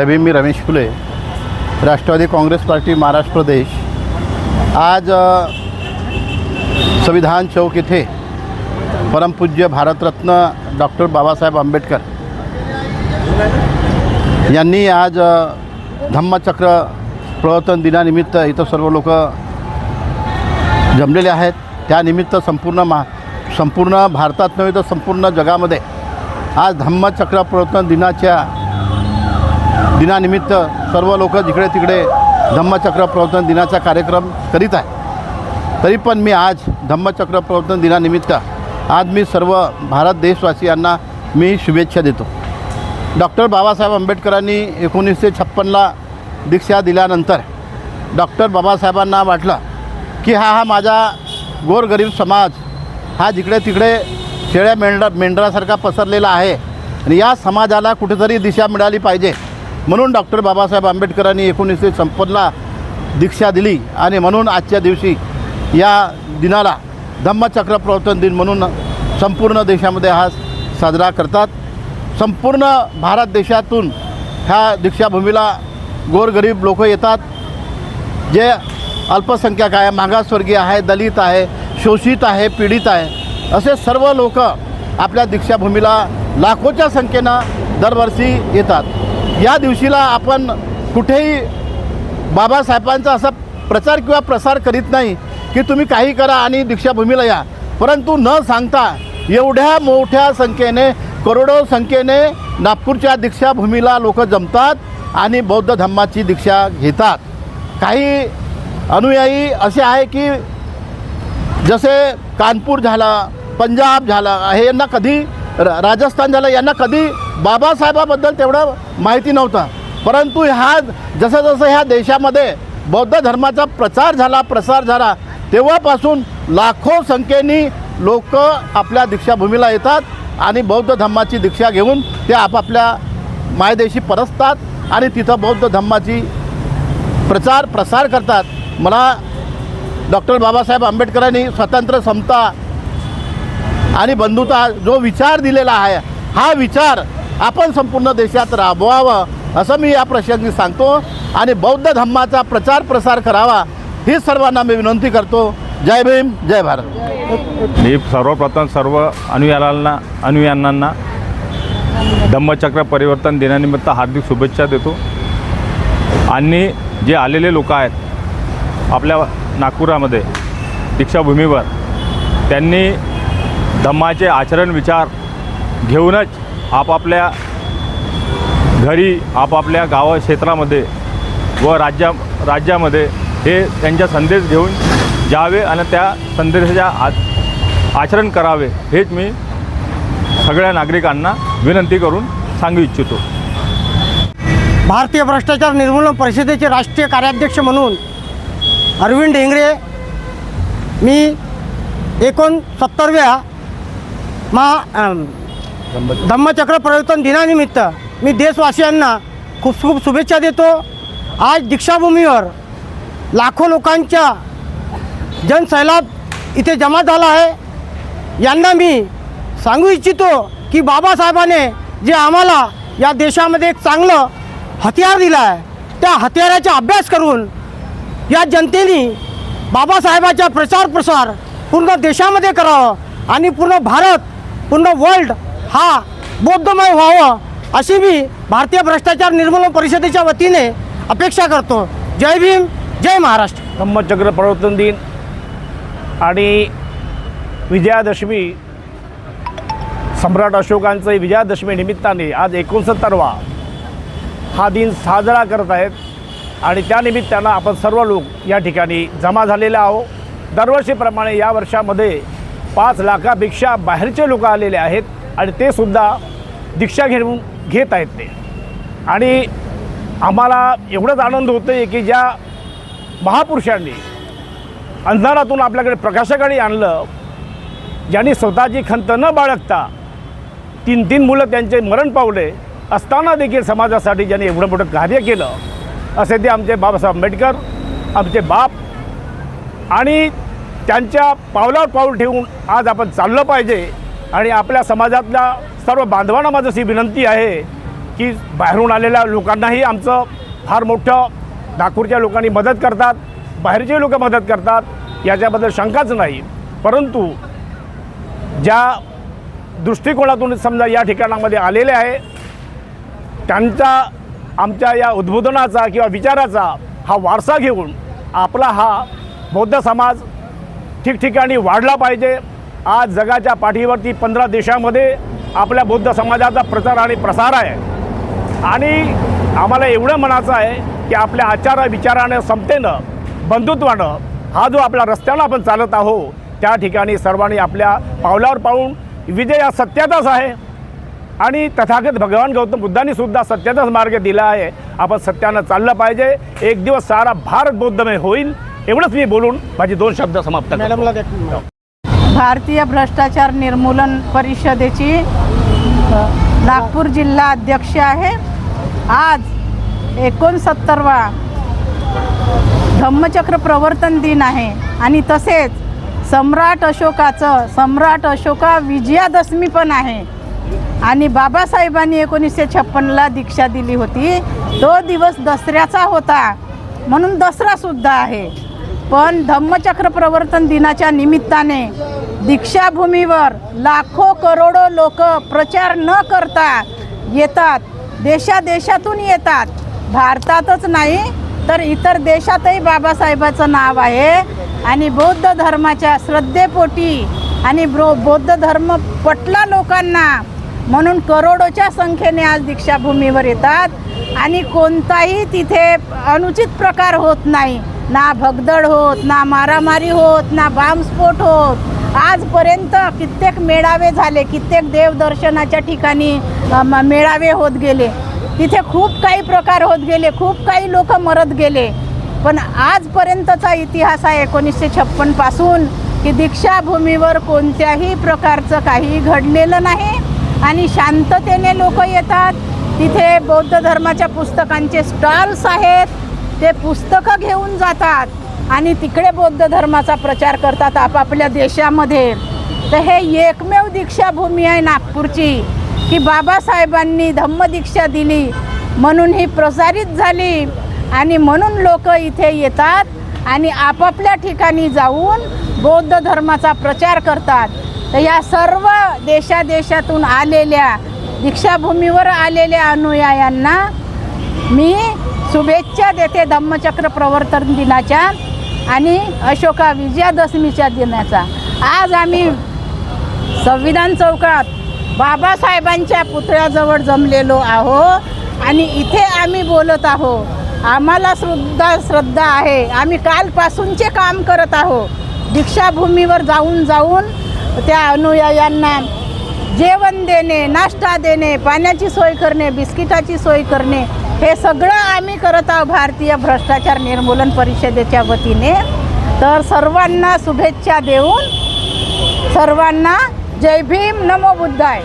जय मी Ramesh Phule Rashtrawadi congress party Maharashtra Pradesh. आज संविधान चौक येथे परमपूज्य भारतरत्न डॉक्टर बाबासाहेब आंबेडकर यांनी आज धम्मचक्र प्रवर्तन दिनानिमित्त इथं सर्व लोक जमलेले आहेत. त्यानिमित्त संपूर्ण मा संपूर्ण भारतात नव्हे तर संपूर्ण जगामध्ये आज धम्मचक्र प्रवर्तन दिनाच्या दिनानिमित्त सर्व लोक जिकडे तिकडे धम्मचक्र प्रवर्तन दिनाचा कार्यक्रम करीत आहे. तरी पण मी आज धम्मचक्र प्रवर्तन दिनानिमित्त आज मी सर्व भारत देशवासियांना मी शुभेच्छा देतो. डॉक्टर बाबासाहेब आंबेडकरांनी एकोणीसशे छप्पनला दीक्षा दिल्यानंतर डॉक्टर बाबासाहेबांना वाटलं की हा हा माझा गोरगरीब समाज हा जिकडे तिकडे शेळ्या मेंढरा मेंढरासारखा पसरलेला आहे आणि या समाजाला कुठेतरी दिशा मिळाली पाहिजे. म्हणून डॉक्टर बाबासाहेब आंबेडकरांनी एकोणीसशे छप्पनला दीक्षा दिली आणि म्हणून आजच्या दिवशी या दिनाला धम्मचक्र प्रवर्तन दिन म्हणून संपूर्ण देशामध्ये हा साजरा करतात. संपूर्ण भारत देशातून ह्या दीक्षाभूमीला गोरगरीब लोक येतात. जे अल्पसंख्याक आहे मागासवर्गीय आहे दलित आहे शोषित आहे पीडित आहे असे सर्व लोक आपल्या दीक्षाभूमीला लाखोच्या संख्येनं दरवर्षी येतात. या दिवशीला आपण कुठेही बाबासाहेबांचा असा प्रचार किंवा प्रसार करीत नाही की तुम्ही काही करा आणि दीक्षाभूमीला या. परंतु न सांगता एवढ्या मोठ्या संख्येने करोडो संख्येने नागपूरच्या दीक्षाभूमीला लोक जमतात आणि बौद्ध धम्माची दीक्षा घेतात. काही अनुयायी असे आहे की जसे कानपूर झाला पंजाब झाला हे यांना कधी र राजस्थान झालं यांना कधी बाबासाहेबाबद्दल तेवढं माहिती नव्हतं. परंतु ह्या जसं जसं ह्या देशामध्ये बौद्ध धर्माचा प्रचार झाला प्रसार झाला तेव्हापासून लाखो संख्येने लोक आपल्या दीक्षाभूमीला येतात आणि बौद्ध धर्माची दीक्षा घेऊन ते आपापल्या मायदेशी परसतात आणि तिथं बौद्ध धर्माची प्रचार प्रसार करतात. मला डॉक्टर बाबासाहेब आंबेडकरांनी स्वतंत्र समता आणि बंधुता जो विचार दिलेला आहे हा विचार आपण संपूर्ण देशात राबवावं असं मी या प्रसंगी सांगतो. आणि बौद्ध धम्माचा प्रचार प्रसार करावा ही सर्वांना मी विनंती करतो. जय भीम जय भारत. मी सर्वप्रथम सर्व अनुयायांना अनुयायांना धम्मचक्र परिवर्तन दिनानिमित्त हार्दिक शुभेच्छा देतो. आणि जे आलेले लोक आहेत आपल्या नागपुरामध्ये दीक्षाभूमीवर त्यांनी धम्माचे आचरण विचार घेऊनच आपापल्या घरी आपापल्या गावा क्षेत्रामध्ये व राज्या राज्यामध्ये हे त्यांचा संदेश घेऊन जावे आणि त्या संदेशाच्या आ आचरण करावे हेच मी सगळ्या नागरिकांना विनंती करून सांगू इच्छितो. भारतीय भ्रष्टाचार निर्मूलन परिषदेचे राष्ट्रीय कार्याध्यक्ष म्हणून अरविंद ढेंगरे मी एकोणसत्तरव्या मा धम्मचक्र परिवर्तन दिनानिमित्त मी देशवासियांना खूप खूप शुभेच्छा देतो. आज दीक्षाभूमीवर लाखो लोकांच्या जनसैलाब इथे जमा झाला आहे. यांना मी सांगू इच्छितो की बाबासाहेबाने जे आम्हाला या देशामध्ये एक चांगलं हत्यार दिलं आहे त्या हत्याराचा अभ्यास करून या जनतेने बाबासाहेबाचा प्रचार प्रसार पूर्ण देशामध्ये करावं आणि पूर्ण भारत पूर्ण वर्ल्ड हा बौद्धमय व्हावं अशी मी भारतीय भ्रष्टाचार निर्मूलन परिषदेच्या वतीने अपेक्षा करतो. जय भीम जय महाराष्ट्र. धम्मचक्र प्रवर्तन दिन आणि विजयादशमी सम्राट अशोकांचं विजयादशमी निमित्ताने आज एकोणसत्तरवा हा दिन साजरा करत आहेत आणि त्यानिमित्तानं आपण सर्व लोक या ठिकाणी जमा झालेले आहो दरवर्षीप्रमाणे या वर्षामध्ये पाच लाखापेक्षा बाहेरचे लोक आलेले आहेत. आणि ते सुद्धा दीक्षा घेऊन घेत आहेत ते. आणि आम्हाला एवढंच आनंद होतो आहे की ज्या महापुरुषांनी अंधारातून आपल्याकडे प्रकाशाकडे आणलं ज्यांनी स्वतःची खंत न बाळगता तीन तीन मुलं त्यांचे मरण पावले असताना देखील समाजासाठी ज्यांनी एवढं मोठं कार्य केलं असे ते आमचे बाबासाहेब आंबेडकर आमचे बाप आणि त्यांच्या पावलावर पाऊल ठेवून आज आपण चाललं पाहिजे. आणि आपल्या समाजातल्या सर्व बांधवांना माझं अशी विनंती आहे की बाहेरून आलेल्या लोकांनाही आमचं फार मोठं नागपूरच्या लोकांनी मदत करतात बाहेरचे लोक मदत करतात याच्याबद्दल शंकाच नाही. परंतु ज्या दृष्टिकोनातून समजा या ठिकाणामध्ये आलेले आहे त्यांचा आमच्या या उद्बोधनाचा किंवा विचाराचा हा वारसा घेऊन आपला हा बौद्ध समाज ठिकठिकाणी वाढला पाहिजे. आज जगाच्या पाठीवरती पंधरा देशामध्ये आपल्या बौद्ध समाजाचा प्रचार आणि प्रसार आहे. आणि आम्हाला एवढं म्हणायचं आहे की आपल्या आचार विचारानं समतेनं बंधुत्वानं हा जो आपला रस्त्यानं आपण चालत आहो त्या ठिकाणी सर्वांनी आपल्या पावलावर पाहून विजय हा सत्याचाच आहे. आणि तथागत भगवान गौतम बुद्धांनी सुद्धा सत्याचाच मार्ग दिला आहे. आपण सत्यानं चाललं पाहिजे. एक दिवस सारा भारत बौद्धमय होईल एवढंच मी बोलून माझी दोन शब्द समाप्त मॅडमला भारतीय भ्रष्टाचार निर्मूलन परिषदेची नागपूर जिल्हा अध्यक्ष आहे. आज एकोणसत्तरवा धम्मचक्र प्रवर्तन दिन आहे आणि तसेच सम्राट अशोकाचं सम्राट अशोका विजयादशमी पण आहे. आणि बाबासाहेबांनी एकोणीसशे छप्पनला दीक्षा दिली होती. तो दिवस दसऱ्याचा होता म्हणून दसरासुद्धा आहे. पण धम्मचक्र प्रवर्तन दिनाच्या निमित्ताने दीक्षाभूमीवर लाखो करोडो लोक प्रचार न करता येतात. देशादेशातून येतात. भारतातच नाही तर इतर देशातही बाबासाहेबाचं नाव आहे. आणि बौद्ध धर्माच्या श्रद्धेपोटी आणि ब्रो बौद्ध धर्म पटला लोकांना म्हणून करोडोच्या संख्येने आज दीक्षाभूमीवर येतात. आणि कोणताही तिथे अनुचित प्रकार होत नाही. ना भगदड होत ना मारामारी होत ना बॉम्बस्फोट होत. आजपर्यंत कित्येक मेळावे झाले कित्येक देवदर्शनाच्या ठिकाणी मेळावे होत गेले. तिथे खूप काही प्रकार होत गेले खूप काही लोक मरत गेले. पण आजपर्यंतचा इतिहास आहे एकोणीसशे छप्पनपासून की दीक्षाभूमीवर कोणत्याही प्रकारचं काही घडलेलं नाही आणि शांततेने लोक येतात. तिथे बौद्ध धर्माच्या पुस्तकांचे स्टॉल्स आहेत ते पुस्तकं घेऊन जातात. आणि तिकडे बौद्ध धर्माचा प्रचार करतात आपापल्या देशामध्ये. तर हे एकमेव दीक्षाभूमी आहे नागपूरची की बाबासाहेबांनी धम्मदीक्षा दिली म्हणून ही प्रसारित झाली आणि म्हणून लोक इथे येतात आणि आपापल्या ठिकाणी जाऊन बौद्ध धर्माचा प्रचार करतात. तर या सर्व देशादेशातून आलेल्या दीक्षाभूमीवर आलेल्या अनुयायांना मी शुभेच्छा देते धम्मचक्र प्रवर्तन दिनाच्या. आणि अशोका विजयादशमीच्या दिनाचा. आज आम्ही संविधान चौकात बाबासाहेबांच्या पुतळ्याजवळ जमलेलो आहो आणि इथे आम्ही बोलत आहो आम्हाला सुद्धा श्रद्धा आहे. आम्ही कालपासूनचे काम करत आहो दीक्षाभूमीवर जाऊन जाऊन त्या अनुयायांना जेवण देणे नाश्ता देणे पाण्याची सोय करणे बिस्किटाची सोय करणे हे सगळं आम्ही करत आहोत भारतीय भ्रष्टाचार निर्मूलन परिषदेच्या वतीने. तर सर्वांना शुभेच्छा देऊन सर्वांना जय भीम नमो बुद्धाय.